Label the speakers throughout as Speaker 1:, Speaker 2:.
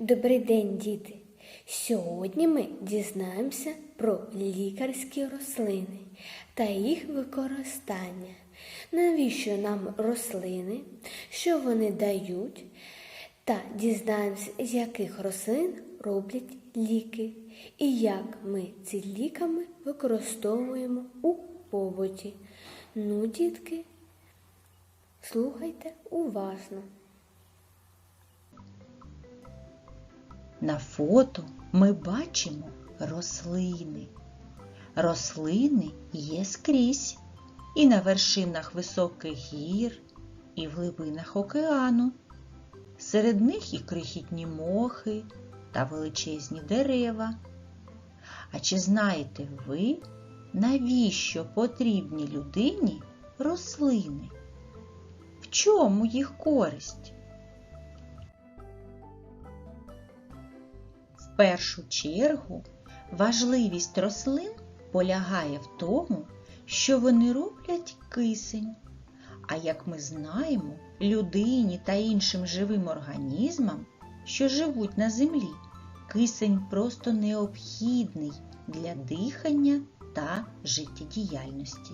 Speaker 1: Добрий день, діти! Сьогодні ми дізнаємося про лікарські рослини та їх використання. Навіщо нам рослини, що вони дають, та дізнаємося, з яких рослин роблять ліки, і як ми ці ліками використовуємо у побуті. Ну, дітки, слухайте уважно.
Speaker 2: На фото ми бачимо рослини. Рослини є скрізь і на вершинах високих гір, і в глибинах океану. Серед них і крихітні мохи та величезні дерева. А чи знаєте ви, навіщо потрібні людині рослини? В чому їх користь? Першу чергу важливість рослин полягає в тому, що вони роблять кисень. А як ми знаємо, людині та іншим живим організмам, що живуть на землі, кисень просто необхідний для дихання та життєдіяльності.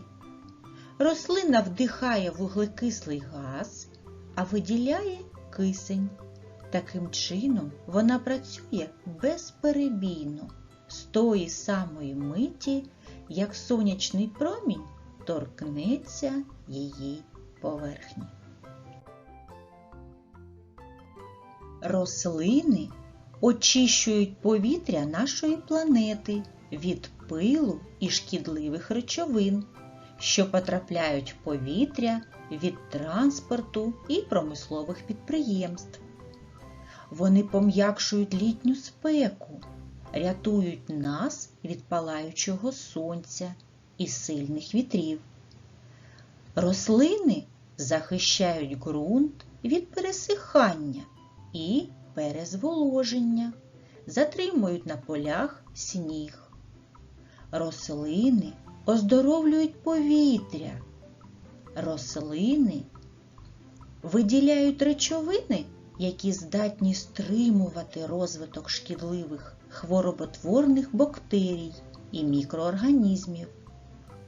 Speaker 2: Рослина вдихає вуглекислий газ, а виділяє кисень. Таким чином вона працює безперебійно з тої самої миті, як сонячний промінь торкнеться її поверхні. Рослини очищують повітря нашої планети від пилу і шкідливих речовин, що потрапляють в повітря від транспорту і промислових підприємств. Вони пом'якшують літню спеку, рятують нас від палаючого сонця і сильних вітрів. Рослини захищають ґрунт від пересихання і перезволоження, затримують на полях сніг. Рослини оздоровлюють повітря. Рослини виділяють речовини, які здатні стримувати розвиток шкідливих хвороботворних бактерій і мікроорганізмів.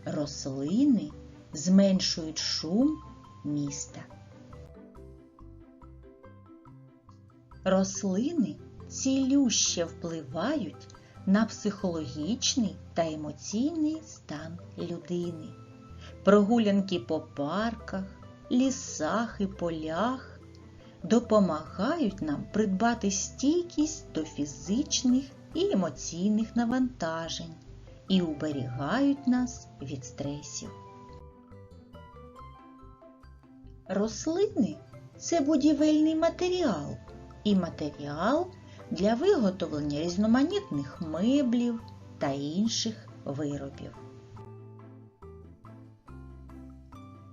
Speaker 2: Рослини зменшують шум міста. Рослини цілюще впливають на психологічний та емоційний стан людини. Прогулянки по парках, лісах і полях допомагають нам придбати стійкість до фізичних і емоційних навантажень і уберігають нас від стресів. Рослини це будівельний матеріал і матеріал для виготовлення різноманітних меблів та інших виробів.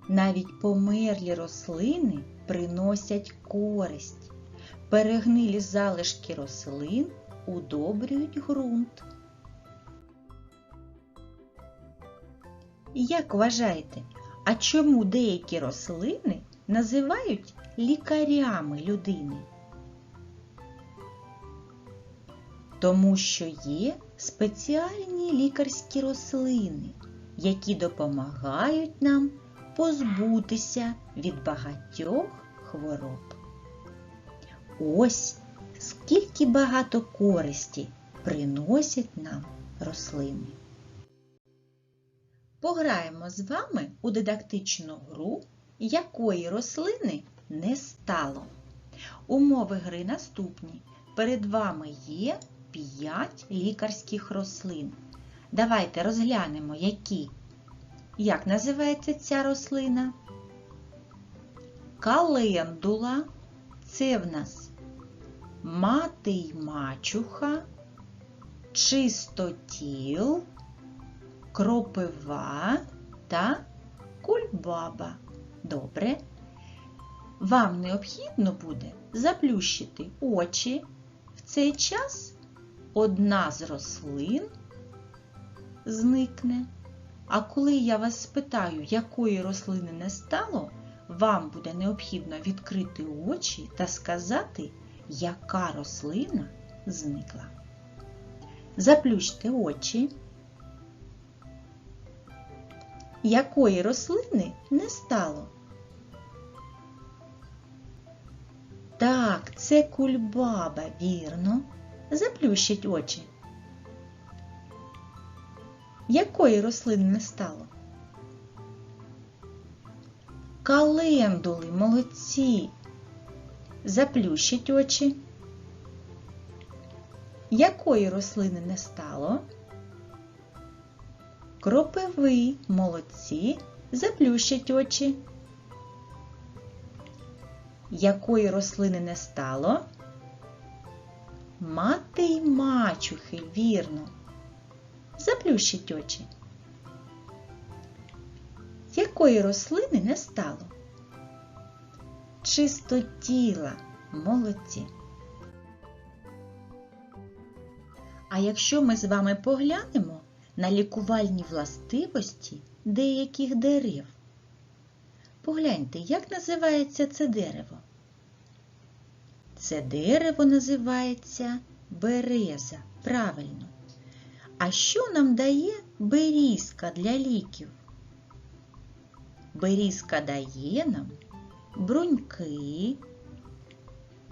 Speaker 2: Навіть померлі рослини приносять користь. Перегнилі залишки рослин удобрюють ґрунт. Як вважаєте, а чому деякі рослини називають лікарями людини? Тому що є спеціальні лікарські рослини, які допомагають нам позбутися від багатьох хвороб. Ось скільки багато користі приносять нам рослини. Пограємо з вами у дидактичну гру, якої рослини не стало. Умови гри наступні. Перед вами є 5 лікарських рослин. Давайте розглянемо, які. Як називається ця рослина? Календула. Це в нас мати й мачуха, чистотіл, кропива та кульбаба. Добре. Вам необхідно буде заплющити очі. В цей час одна з рослин зникне. А коли я вас спитаю, якої рослини не стало, вам буде необхідно відкрити очі та сказати, яка рослина зникла. Заплющте очі. Якої рослини не стало? Так, це кульбаба, вірно. Заплющіть очі. Якої рослини не стало? Календули, молодці. Заплющіть очі. Якої рослини не стало? Кропиви, молодці. Заплющіть очі. Якої рослини не стало? Мати й мачухи, вірно. Заплющіть очі. Якої рослини не стало? Чистотіла, молодці. А якщо ми з вами поглянемо на лікувальні властивості деяких дерев, погляньте, як називається це дерево? Це дерево називається береза. Правильно. А що нам дає берізка для ліків? Берізка дає нам бруньки,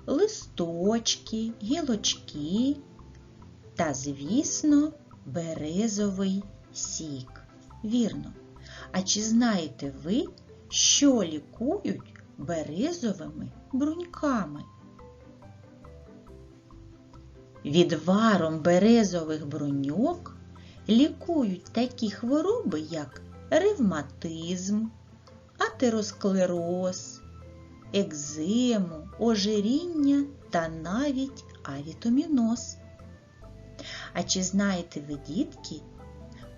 Speaker 2: листочки, гілочки та, звісно, березовий сік. Вірно. А чи знаєте ви, що лікують березовими бруньками? Відваром березових бруньок лікують такі хвороби, як ревматизм, атеросклероз, екзему, ожиріння та навіть авітоміноз. А чи знаєте ви, дітки,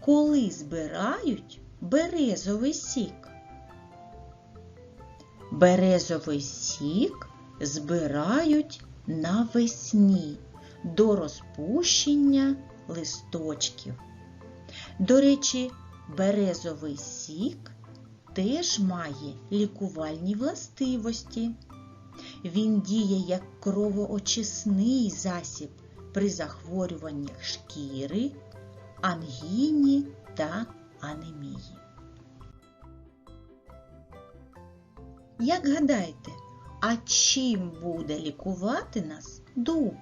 Speaker 2: коли збирають березовий сік? Березовий сік збирають навесні до розпущення листочків. До речі, березовий сік теж має лікувальні властивості. Він діє як кровоочисний засіб при захворюваннях шкіри, ангіні та анемії. Як гадаєте, а чим буде лікувати нас дуб?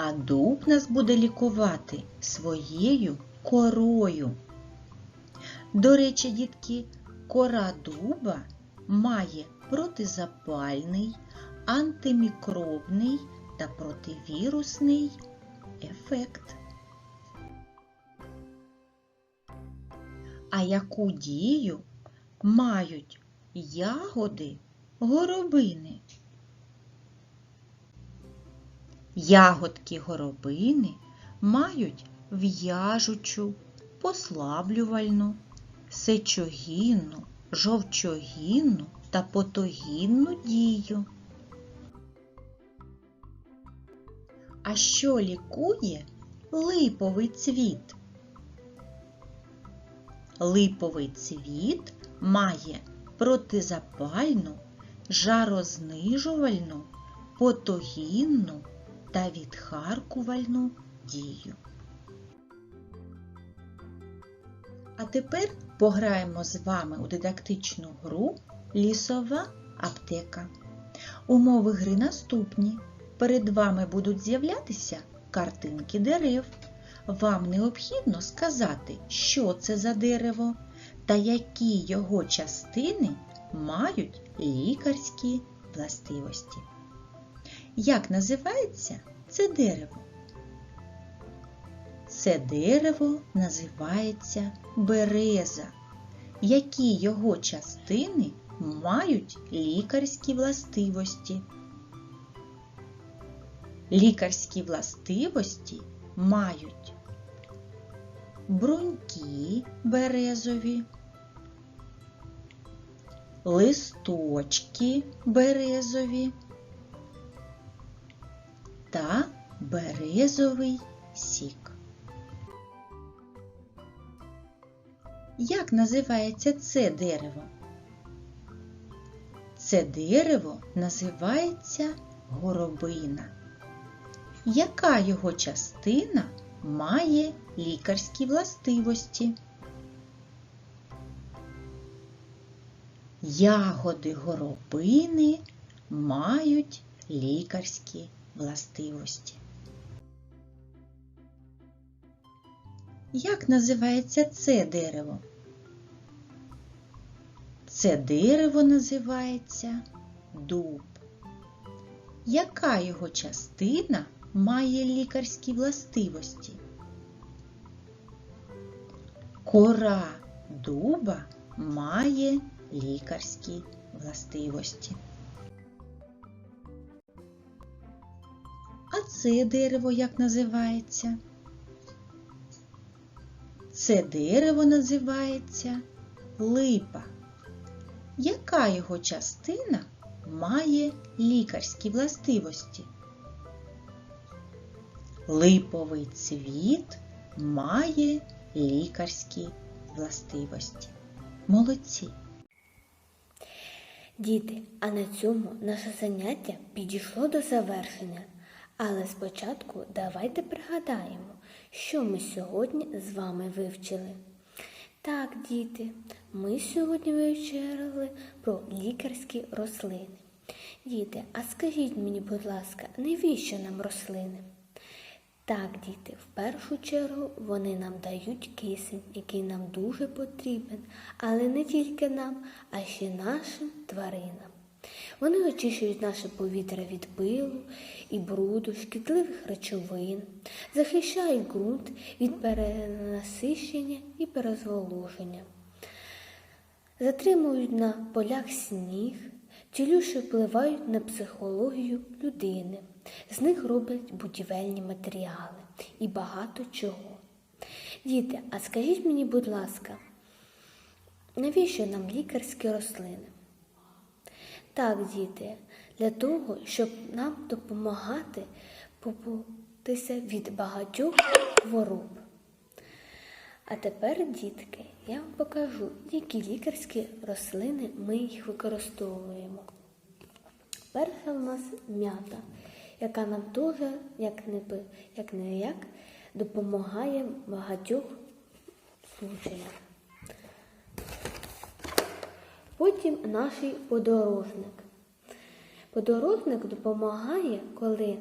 Speaker 2: А дуб нас буде лікувати своєю корою. До речі, дітки, кора дуба має протизапальний, антимікробний та противірусний ефект. А яку дію мають ягоди горобини? Ягодки горобини мають в'яжучу, послаблювальну, сечогінну, жовчогінну та потогінну дію. А що лікує липовий цвіт? Липовий цвіт має протизапальну, жарознижувальну, потогінну та відхаркувальну дію. А тепер пограємо з вами у дидактичну гру Лісова аптека. Умови гри наступні. Перед вами будуть з'являтися картинки дерев. Вам необхідно сказати, що це за дерево та які його частини мають лікарські властивості. Як називається це дерево? Це дерево називається береза. Які його частини мають лікарські властивості? Лікарські властивості мають бруньки березові, листочки березові та березовий сік. Як називається це дерево? Це дерево називається горобина. Яка його частина має лікарські властивості? Ягоди горобини мають лікарські властивості. Як називається це дерево? Це дерево називається дуб. Яка його частина має лікарські властивості? Кора дуба має лікарські властивості. Це дерево як називається? Це дерево називається липа. Яка його частина має лікарські властивості? Липовий цвіт має лікарські властивості. Молодці!
Speaker 1: Діти, а на цьому наше заняття підійшло до завершення. Але спочатку давайте пригадаємо, що ми сьогодні з вами вивчили. Так, діти, ми сьогодні вивчили про лікарські рослини. Діти, а скажіть мені, будь ласка, навіщо нам рослини? Так, діти, в першу чергу вони нам дають кисень, який нам дуже потрібен, але не тільки нам, а ще нашим тваринам. Вони очищують наше повітря від пилу і бруду, шкідливих речовин, захищають ґрунт від перенасищення і перезволоження, затримують на полях сніг, цілюше впливають на психологію людини. З них роблять будівельні матеріали і багато чого. Діти, а скажіть мені, будь ласка, навіщо нам лікарські рослини? Так, діти, для того, щоб нам допомагати побутися від багатьох хвороб. А тепер, дітки, я вам покажу, які лікарські рослини ми їх використовуємо. Перша у нас м'ята, яка нам теж, як не, як не як, допомагає в багатьох случаях. Потім наш подорожник. Подорожник допомагає, коли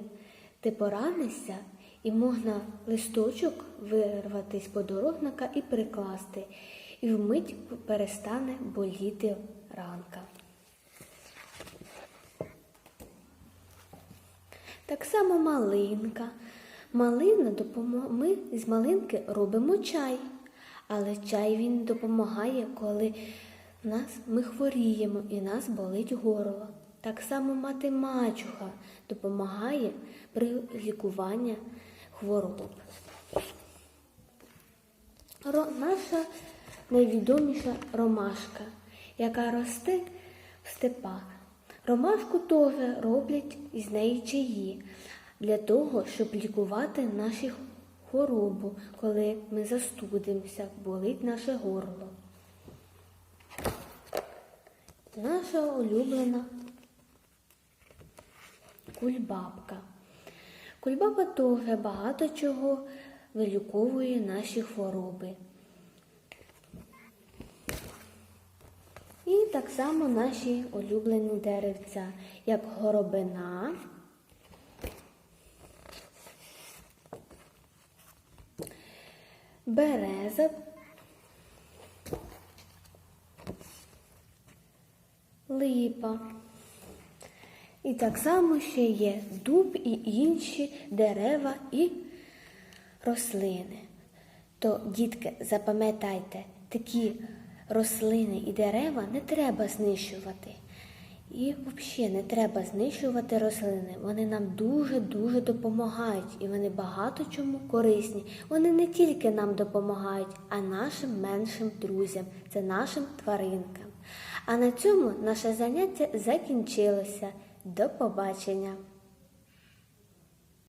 Speaker 1: ти поранишся, і можна листочок вирвати з подорожника і прикласти, і вмить перестане боліти ранка. Так само малинка. Малина допомо... Ми з малинки робимо чай, але чай він допомагає, коли нас ми хворіємо і нас болить горло. Так само мати мачуха допомагає при лікуванні хвороб. Ро... Наша найвідоміша ромашка, яка росте в степах. Ромашку теж роблять із неї чаї для того, щоб лікувати наші хворобу, коли ми застудимося, болить наше горло. Наша улюблена кульбабка. Кульбаба теж багато чого виліковує наші хвороби. І так само наші улюблені деревця, як горобина, береза, липа. І так само ще є дуб і інші дерева і рослини. То, дітки, запам'ятайте, такі рослини і дерева не треба знищувати. І взагалі не треба знищувати рослини. Вони нам дуже-дуже допомагають і вони багато чому корисні. Вони не тільки нам допомагають, а нашим меншим друзям, це нашим тваринкам. А на цьому наше заняття закінчилося. До побачення!